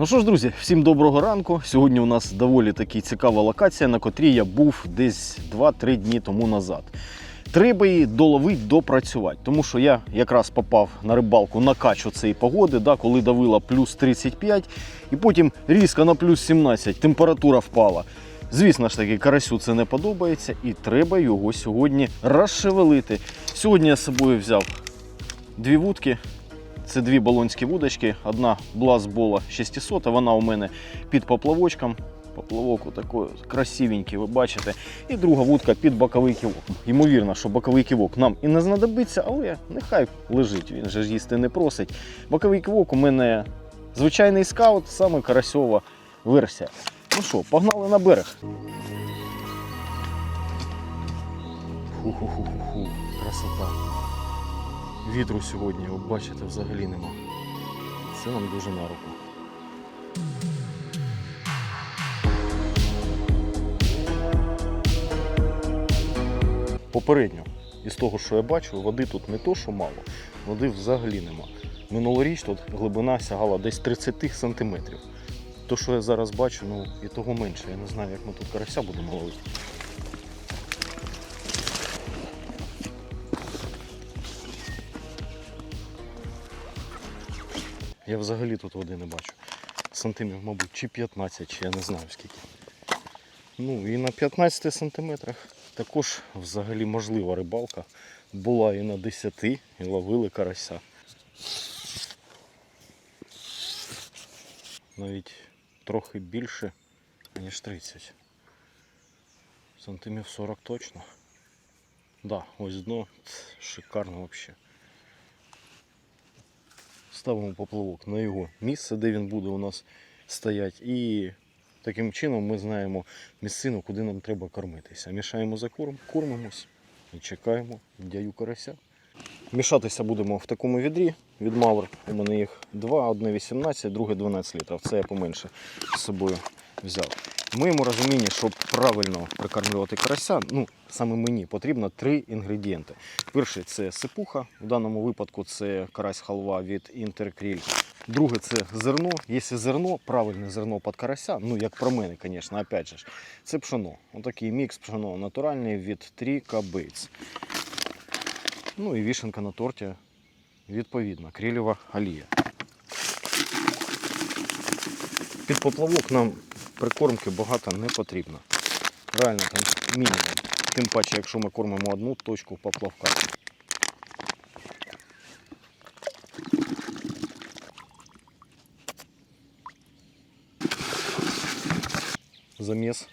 Ну що ж, друзі, всім доброго ранку. Сьогодні у нас доволі таки цікава локація, на котрій я був десь 2-3 дні тому назад. Треба її доловити, допрацювати, тому що я якраз попав на рибалку на качу цієї погоди, да, коли давила плюс 35, і потім різко на плюс 17, температура впала. Звісно ж таки, карасю це не подобається, і треба його сьогодні розшевелити. Сьогодні я з собою взяв дві вудки, це дві балонські вудочки. Одна Блазбола 600, вона у мене під поплавочком. Поплавок такий красивенький, ви бачите. І друга вудка під боковий ківок. Ймовірно, що боковий ківок нам і не знадобиться, але нехай лежить, він же ж їсти не просить. Боковий ківок у мене звичайний скаут, саме карасьова версія. Ну що, погнали на берег. Ху-ху-ху-ху, красота. Вітру сьогодні, ви бачите, взагалі нема. Це нам дуже на руку. Попередньо, із того, що я бачу, води тут не то, що мало, води взагалі нема. Минулоріч тут глибина сягала десь 30 сантиметрів. То, що я зараз бачу, ну і того менше. Я не знаю, як ми тут карася будемо ловити. Я взагалі тут води не бачу. Сантиметрів, мабуть, чи 15, чи я не знаю скільки. Ну і на 15 сантиметрах також взагалі можлива рибалка. Була і на 10 і ловили карася. Навіть трохи більше, ніж 30. Сантимів 40 точно. Да, ось дно шикарно взагалі. Ставимо поплавок на його місце, де він буде у нас стояти. І таким чином ми знаємо місцину, куди нам треба кормитися. Мішаємо за корм, кормимось і чекаємо дяю карася. Мішатися будемо в такому відрі від Мавр. У мене їх два, одне 18, друге 12 літрів. Це я поменше з собою взяв. В моєму розумінні, щоб правильно прикармлювати карася, ну саме мені потрібно три інгредієнти. Перший це сипуха, в даному випадку це карась халва від Інтеркріль. Друге це зерно. Якщо зерно, правильне зерно під карася, ну як про мене, звісно, опять же, це пшено. Отакий мікс пшено натуральний від Тріка Бейтс. Ну і вішенка на торті, відповідно, крілєва олія. Під поплавок нам прикормки багато не потрібно. Реально там мінімум. Тим паче, якщо ми кормимо одну точку поплавка. Заміс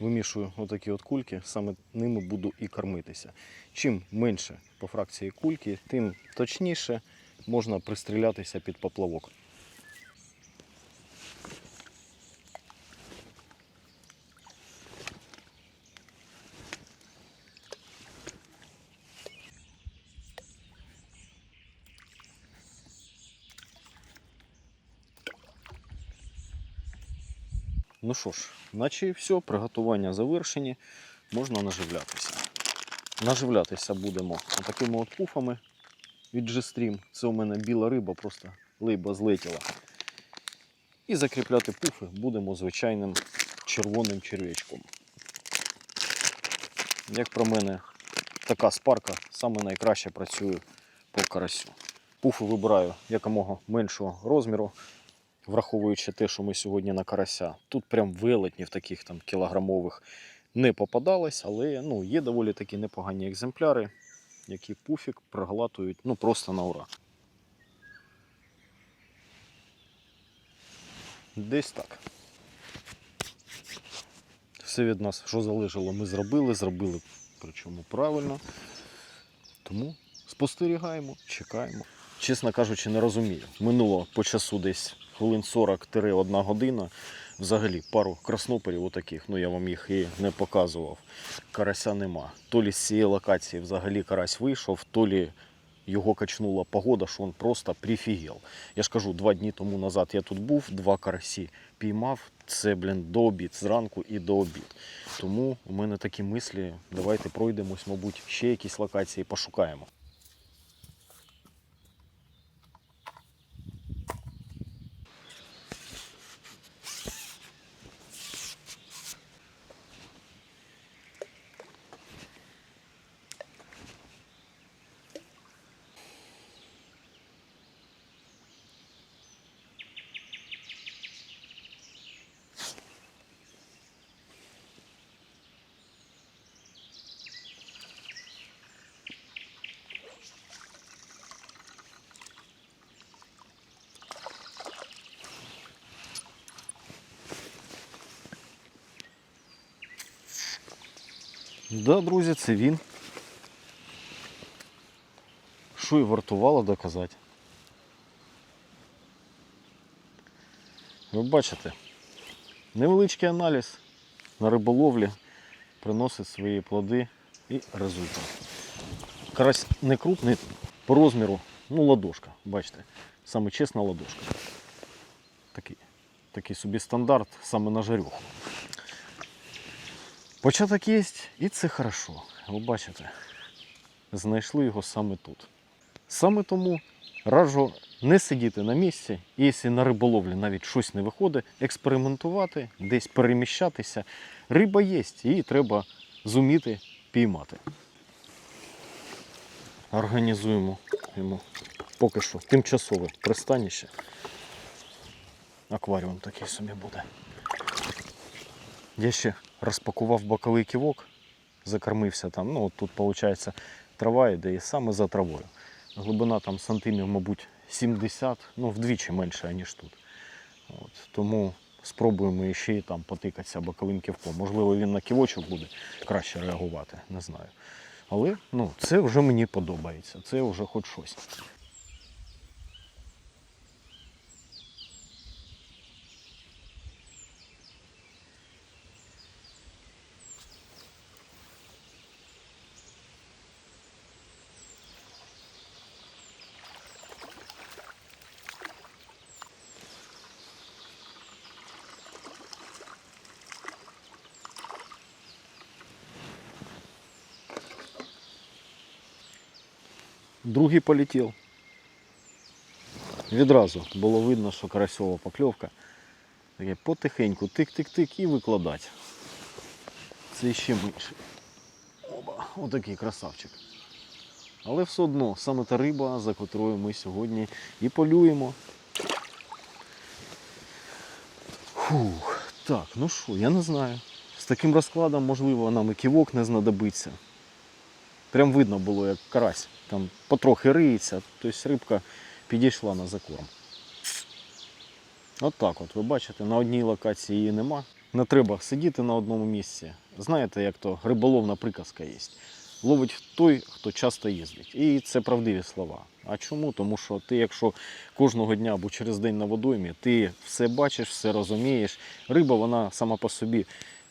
вимішую отакі от кульки, саме ними буду і кормитися. Чим менше по фракції кульки, тим точніше можна пристрілятися під поплавок. Ну що ж, наче і все, приготування завершені, можна наживлятися. Наживлятися будемо такими от пуфами від G-Stream. Це у мене біла риба, просто либа злетіла. І закріпляти пуфи будемо звичайним червоним черв'ячком. Як про мене, така спарка саме найкраще працює по карасю. Пуфи вибираю якомога меншого розміру, враховуючи те, що ми сьогодні на карася. Тут прям велетнів таких там кілограмових не попадалось, але ну, є доволі такі непогані екземпляри, які пуфік проглатують ну, просто на ура. Десь так. Все від нас, що залежало, ми зробили, зробили, причому правильно. Тому спостерігаємо, чекаємо. Чесно кажучи, не розумію. Минуло по часу десь хвилин 40-1 година. Взагалі пару красноперів отаких, ну я вам їх і не показував. Карася нема. То лі з цієї локації взагалі карась вийшов, то лі його качнула погода, що він просто прифігел. Я ж кажу, два дні тому назад я тут був, два карасі піймав. Це, блін, до обід, зранку і до обід. Тому у мене такі мислі. Давайте пройдемось, мабуть, ще якісь локації пошукаємо. Да, друзі, це він. Що і вартувало доказати. Ви бачите, невеличкий аналіз на риболовлі приносить свої плоди і результат. Карась не крупний по розміру, ну ладошка, бачите, саме чесна ладошка. Такий, такий собі стандарт саме на жарюху. Початок є, і це хорошо. Ви бачите, знайшли його саме тут. Саме тому раджу не сидіти на місці, і якщо на риболовлі навіть щось не виходить, експериментувати, десь переміщатися. Риба є, її треба зуміти піймати. Організуємо йому поки що тимчасове пристаніще. Акваріум такий собі буде. Я ще розпакував боковий ківок, закормився там. Ну, от тут, виходить, трава йде і саме за травою. Глибина там сантимів, мабуть, 70, ну вдвічі менше, ніж тут. От, тому спробуємо ще і там потикатися боковим ківком. Можливо, він на ківочок буде краще реагувати, не знаю. Але ну, це вже мені подобається, це вже хоч щось. Другий полетів. Відразу було видно, що карасьова покльовка. Таке потихеньку, тик-тик-тик і викладати. Це ще менше. Оба, отакий красавчик. Але все одно саме та риба, за котрою ми сьогодні і полюємо. Фух, так, ну що, я не знаю. З таким розкладом, можливо, нам і ківок не знадобиться. Прям видно було, як карась там потрохи риється, тобто рибка підійшла на закорм. От так от, ви бачите, на одній локації її нема. Не треба сидіти на одному місці. Знаєте, як то риболовна приказка є. Ловить той, хто часто їздить. І це правдиві слова. А чому? Тому що ти, якщо кожного дня або через день на водоймі, ти все бачиш, все розумієш. Риба, вона сама по собі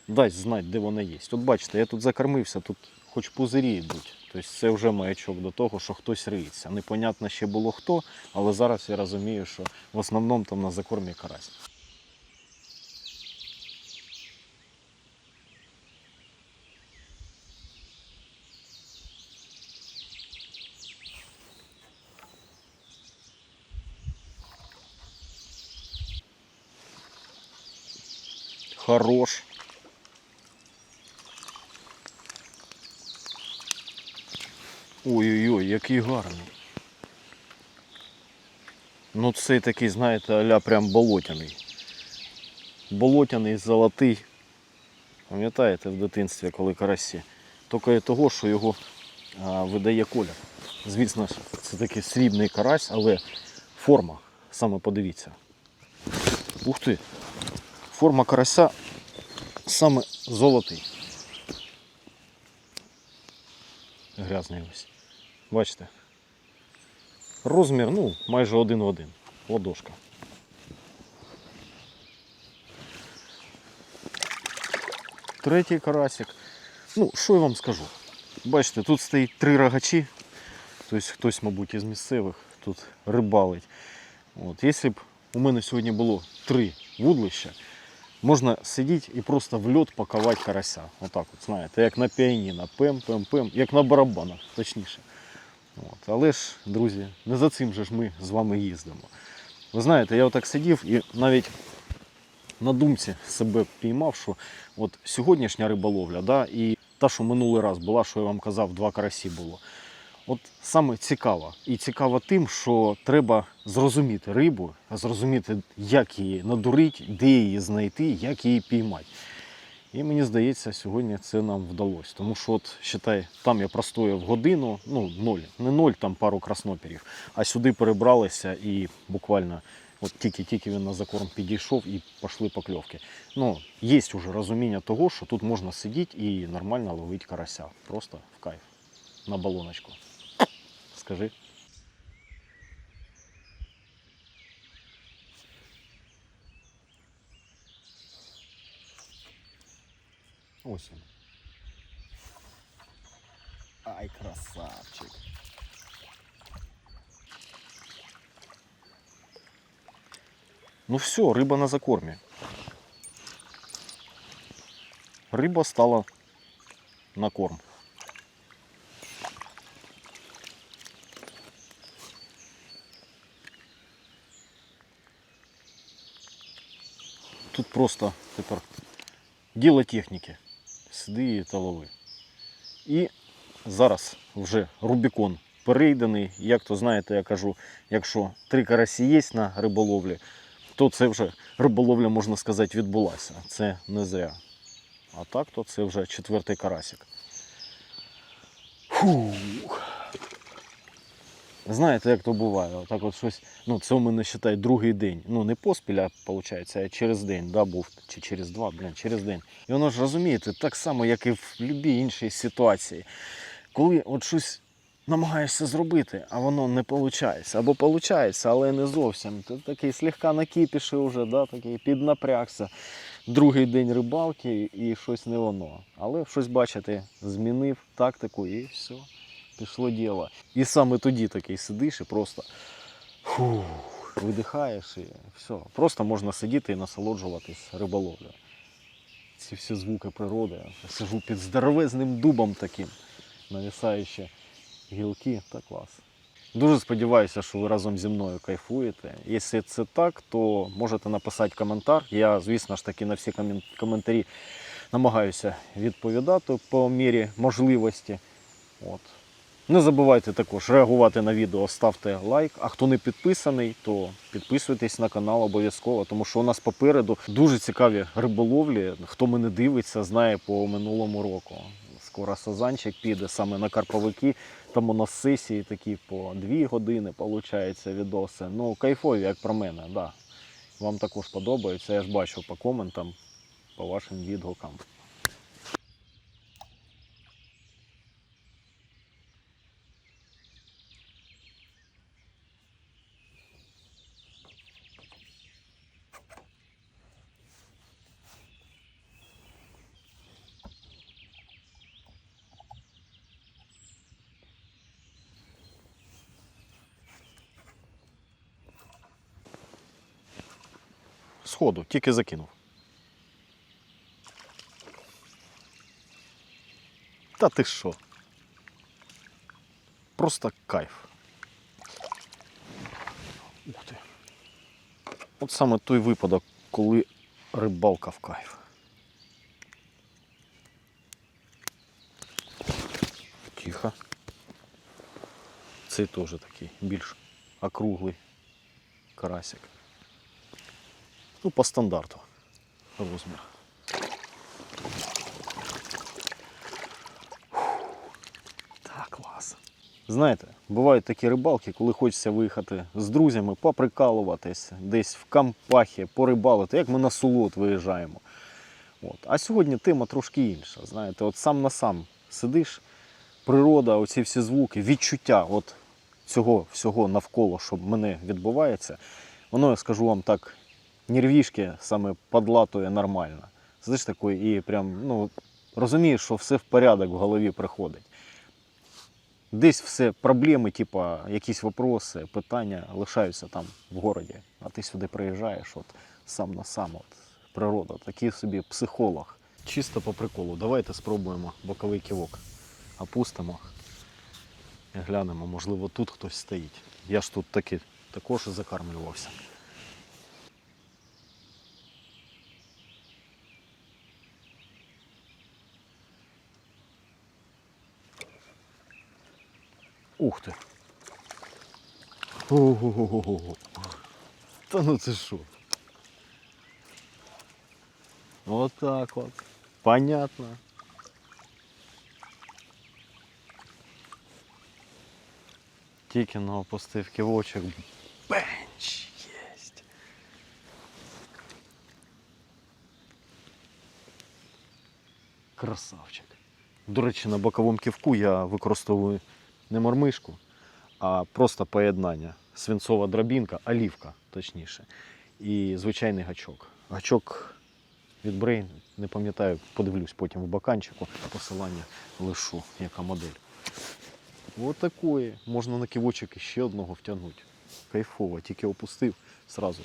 дасть знати, де вона є. От бачите, я тут закормився, тут хоч пузирі йдуть. Тобто це вже маячок до того, що хтось риється. Непонятно ще було хто, але зараз я розумію, що в основному там на закормі карась. Хорош. Ой-ой-ой, який гарний. Ну цей такий, знаєте, аля прям болотяний. Болотяний, золотий. Пам'ятаєте в дитинстві, коли карасі? Тільки того, що його а, видає колір. Звісно, це такий срібний карась, але форма, саме подивіться. Ух ти! Форма карася саме золотий. Грязний ось. Бачите? Розмір, ну, майже один в один. Ладошка. Третій карасик. Ну, що я вам скажу? Бачите, тут стоїть три рогачі. Тобто хтось, мабуть, із місцевих тут рибалить. От, якщо б у мене сьогодні було три вудлища, можна сидіти і просто в льот пакувати карася. Отак, от, знаєте, як на піаніно, пем-пем-пем, як на барабанах, точніше. От. Але ж, друзі, не за цим же ж ми з вами їздимо. Ви знаєте, я отак сидів і навіть на думці себе піймав, що от сьогоднішня риболовля, да, і та, що минулий раз була, що я вам казав, два карасі було. От саме цікаво. І цікаво тим, що треба зрозуміти рибу, зрозуміти, як її надурити, де її знайти, як її піймати. І мені здається, сьогодні це нам вдалося. Тому що, от, считай, там я простояв годину, ну, ноль, не ноль, там пару красноперів, а сюди перебралися і буквально От тільки-тільки він на закорм підійшов і пішли покльовки. Ну, є вже розуміння того, що тут можна сидіти і нормально ловити карася. Просто в кайф. На балоночку. Скажи. Ось він. Ай, красавчик. Ну все, риба на закормі. Риба стала на корм. Тут просто тепер діло техніки. Сиди та лови. І зараз вже Рубікон перейдений. Як то знаєте, я кажу, якщо три карасі є на риболовлі, то це вже риболовля, можна сказати, відбулася. Це не зря. А так, то це вже четвертий карасик. Фух. Знаєте, як то буває? Отак от щось, ну це у мене вважає другий день. Ну не поспіль, а виходить, а через день, да, був, чи через два, блін, через день. І воно ж розумієте, так само, як і в будь-якій іншій ситуації. Коли от щось намагаєшся зробити, а воно не виходить. Або виходить, але не зовсім. Ти такий слегка накипіши вже, да, такий піднапрягся. Другий день рибалки і щось не воно. Але щось, бачите, змінив тактику і все, пішло діло. І саме тоді такий сидиш і просто фух, видихаєш і все. Просто можна сидіти і насолоджуватись риболовлею. Ці всі звуки природи. Я сижу під здоровезним дубом таким, навісаючи гілки, та клас. Дуже сподіваюся, що ви разом зі мною кайфуєте. Якщо це так, то можете написати коментар. Я, звісно ж таки, на всі коментарі намагаюся відповідати по мірі можливості. От. Не забувайте також реагувати на відео, ставте лайк. А хто не підписаний, то підписуйтесь на канал обов'язково, тому що у нас попереду дуже цікаві риболовлі. Хто мене дивиться, знає по минулому року. Скоро сазанчик піде саме на карповики. Там у нас сесії такі по дві години, виходить, відоси. Ну, кайфові, як про мене, да. Вам також подобається. Я ж бачу по коментам, по вашим відгукам. Сходу, тільки закинув. Та ти що? Просто кайф. Ух ти. От саме той випадок, коли рибалка в кайф. Тихо. Цей теж такий більш округлий карасик. Ну, по стандарту розмір. Так, клас. Знаєте, бувають такі рибалки, коли хочеться виїхати з друзями, поприкалуватись, десь в кампахі, порибалити, як ми на сулот виїжджаємо. От. А сьогодні тема трошки інша. Знаєте, от сам на сам сидиш, природа, оці всі звуки, відчуття от цього всього навколо, що мене відбувається, воно, я скажу вам так, нервішки саме подлатує нормально. Сидиш такий і прям, ну, розумієш, що все в порядок в голові приходить. Десь все проблеми, типа якісь вопроси, питання лишаються там в городі, а ти сюди приїжджаєш, от сам на сам, от природа, такий собі психолог. Чисто по приколу, давайте спробуємо боковий кивок. Опустимо глянемо, можливо, тут хтось стоїть. Я ж тут таки також закармлювався. Ух ти. Ого-го-го-го. Та ну це що? Отак от. Понятно. Тільки на опустив кивочок. Бенч! Єсть! Красавчик. До речі, на боковому ківку я використовую не мормишку, а просто поєднання. Свинцова дробінка, олівка, точніше. І звичайний гачок. Гачок від Brain, не пам'ятаю, подивлюсь потім в баканчику, посилання лишу, яка модель. Ось такої. Можна на ківочок іще одного втягнути. Кайфово, тільки опустив сразу.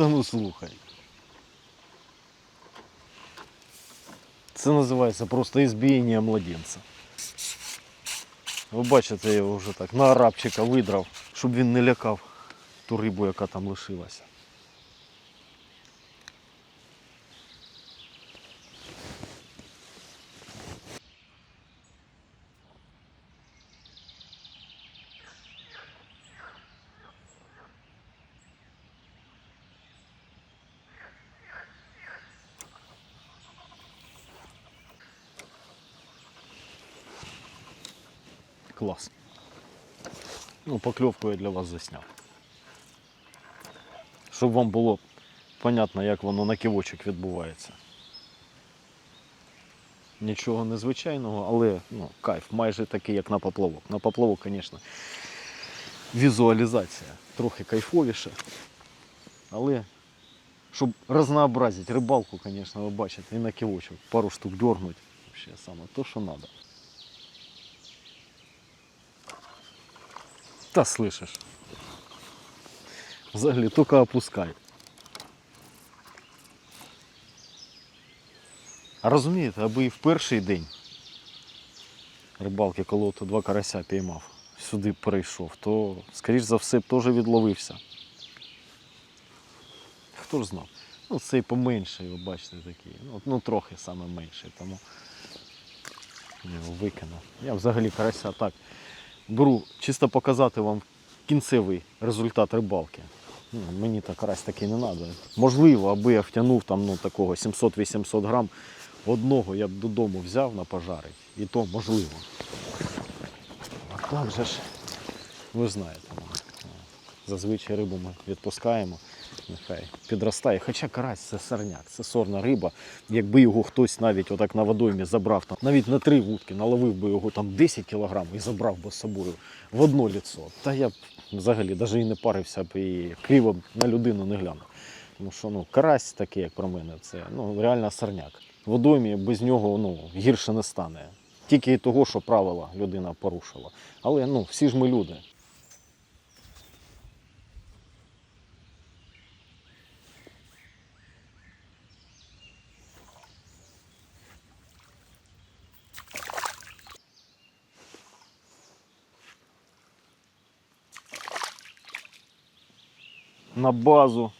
Та ну слухай. Це називається просто ізбієння младенця. Ви бачите, я його вже так на арабчика видрав, щоб він не лякав ту рибу, яка там лишилася. Клас. Ну, покльовку я для вас засняв. Щоб вам було понятно, як воно на кивочок відбувається. Нічого незвичайного, але ну, кайф майже такий, як на поплавок. На поплавок, звісно, візуалізація трохи кайфовіше. Але щоб разнообразити рибалку, звісно, ви бачите, і на кивочок пару штук дергнуть. Вообще саме то, що треба. Та слышиш. Взагалі, тільки опускай. Розумієте, аби і в перший день рибалки, коли два карася піймав, сюди перейшов, то, скоріш за все, б теж відловився. Хто ж знав? Ну, цей поменший, ви бачите, такий. Ну, ну трохи саме менший, тому я його викинув. Я взагалі карася так беру чисто показати вам кінцевий результат рибалки. Ну, мені так раз таки не треба. Можливо, аби я втягнув там ну, такого 700-800 грам, одного я б додому взяв на пожарить. І то можливо. А так же ж, ви знаєте, ну, зазвичай рибу ми відпускаємо, нехай підростає. Хоча карась це сорняк, це сорна риба. Якби його хтось навіть отак на водоймі забрав, там, навіть на три вудки, наловив би його там 10 кілограм і забрав би з собою в одно ліцо. Та я б взагалі навіть і не парився б і криво на людину не глянув. Тому що ну, карась такий, як про мене, це ну, реально сорняк. Водоймі без нього ну, гірше не стане. Тільки того, що правила людина порушила. Але ну, всі ж ми люди. На базу.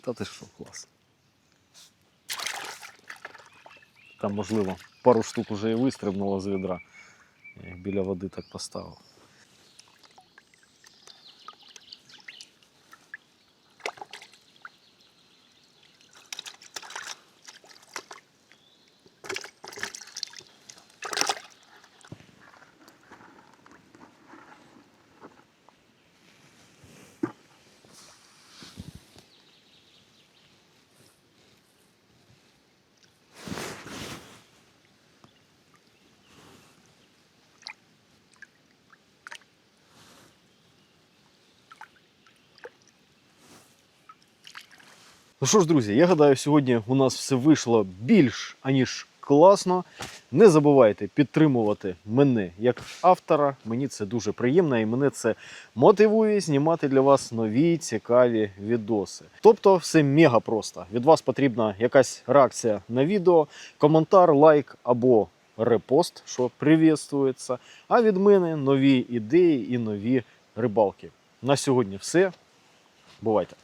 Та ти що, клас. Там, можливо, пару штук уже і вистрибнуло з відра. Я їх біля води так поставив. Ну що ж, друзі, я гадаю, сьогодні у нас все вийшло більш аніж класно. Не забувайте підтримувати мене як автора. Мені це дуже приємно і мене це мотивує знімати для вас нові цікаві відоси. Тобто, все мега просто. Від вас потрібна якась реакція на відео, коментар, лайк або репост, що привітствується. А від мене нові ідеї і нові рибалки. На сьогодні все. Бувайте!